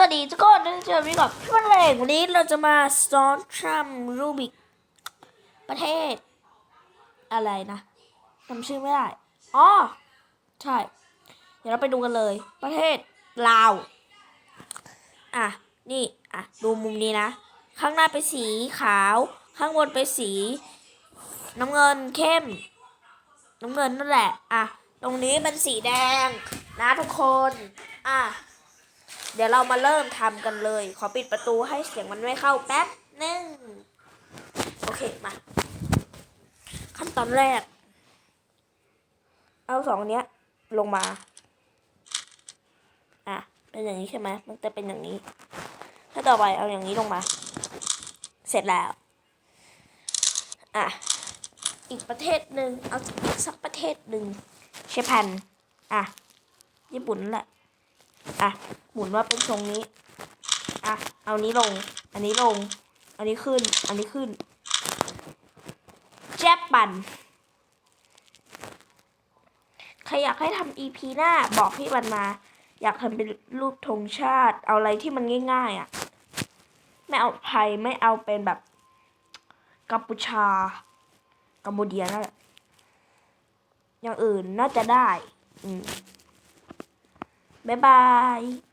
วัสดีทุกคนนะเจอพี่กับพี่วันเองวันนี้เราจะมาสอนทำรูบิกประเทศ อะไรนะจำชื่อไม่ได้อ๋อใช่ เดี๋ยวเราไปดูกันเลย ประเทศลาว อะ นี่ อะ ดูมุมนี้นะ ข้างหน้าเป็นสีขาว ข้างบนเป็นสี น้ำเงินเข้ม น้ำเงินนั่นแหละ อะ ตรงนี้เป็นสีแดง นะทุกคน อะ เดี๋ยวเรามาเริ่มทำกันเลย ขอปิดประตูให้เสียงมันไม่เข้าแป๊บหนึ่งโอเคมาขั้นตอนแรก เอาสองนเนี้ย ลงมา อะ เป็นอย่างนี้ใช่ไหมมันจะเป็นอย่างนี้ ถ้าต่อไปเอาอย่างนี้ลงมา เสร็จแล้ว อะ อีกประเทศหนึ่งเอาสักประเทศหนึ่งเชแปนอะ ญี่ปุ่นแหละ อะ หมุนว่าเป็นทรงนี้ อะ เอานี้ลง อันนี้ลง อันนี้ขึ้น อันนี้ขึ้น แจ๊บปันใครอยากให้ทำ EP หน้าบอกพี่บันมา อยากทำเป็นรูปธงชาติ เอาอะไรที่มันง่ายๆอะ ไม่เอาไทยไม่เอาเป็นแบบกัมพูชา กัมพูเดียนั่นแหละอย่างอื่นน่าจะได้ อืม บ๊ายบาย